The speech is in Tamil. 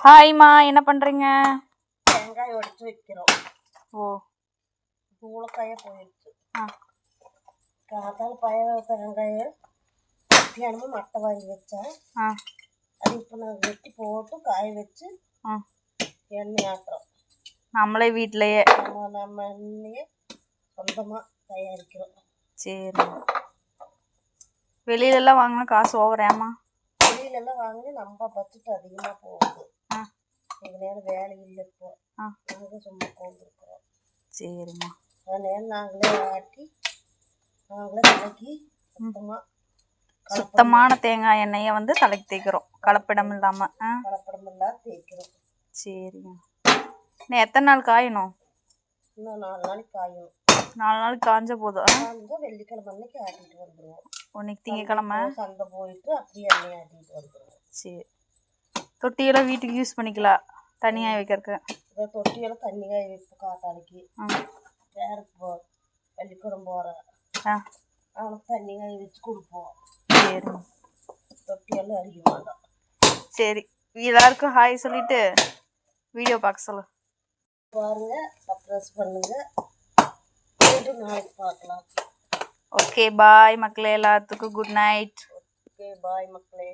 ஹாய்மா என்ன பண்றீங்க? தேங்காய் உடைச்சு வைக்கிறோம். ஓ. தூளக்காய போயிடுச்சு. ஆ. காத்தால பய தேங்காயை மத்தியானமும் மட்டை வாங்கி வச்சேன். ஆ. அது இப்போ நாங்கள் வெட்டி போட்டு காய வச்சு ஆ. எண்ணெய் ஆட்டுறோம். நம்மளே வீட்லயே. நம்ம நம்ம எண்ணெயே சொந்தமாக தயாரிக்கிறோம். சரி. வெளியிலலாம் வாங்கினா காசு ஓவரேம்மா வெளியிலலாம் வாங்கி நம்ம பட்ஜெட் அதிகமாக போகுது. நேரம் வேலை இல்லை இப்போ. நாங்கள் சும்மா போந்துருக்குறோம் சரிம்மா. அதனால நாங்களே ஆட்டி நாங்களே கலக்கி சுத்தமாக சுத்தமான தேங்காய் எண்ணெயை வந்து தலைக்கு தேய்க்கிறோம். கலப்படம் இல்லாம ஆ. கலப்படம் இல்லாத தேய்க்கிறோம். சரிங்க இன்னும் எத்தனை நாள் காயணும்? இன்னும் நாலு நாளைக்கு காயும் நாலு நாள் காஞ்ச போதும் வெள்ளிக்கிழமை அன்னைக்கு ஆட்டிட்டு வந்துடுவோம் இன்னைக்கு திங்கக்கிழமை? சந்தை போயிட்டு அப்படியே எண்ணெய் ஆட்டிட்டு வந்துடுவோம் சரி. தொட்டியெல்லாம் வீட்டுக்கு யூஸ் பண்ணிக்கலாம். தனியாக வைக்கிறதுக்கு. தொட்டியெல்லாம் தண்ணி காய வைப்போம் காத்தாடிக்கு. ஆ. வேறுக்கு போ வெள்ளிக்கிழமை போகிறேன் ஆ. அவனுக்கு தண்ணி காய வச்சு கொடுப்போம். சரிங்க தொட்டியெல்லாம் அடிக்க மாட்டோம் சரி. எல்லாருக்கும் ஹாய் சொல்லிட்டு வீடியோ பார்க்க சொல்லு. பாருங்க சப்ரைஸ் பண்ணுங்க. மீண்டும் நாளைக்கு பார்க்கலாம். ஓகே பாய் மக்களே. எல்லாத்துக்கும் குட் நைட் ஓகே பாய் மக்களே.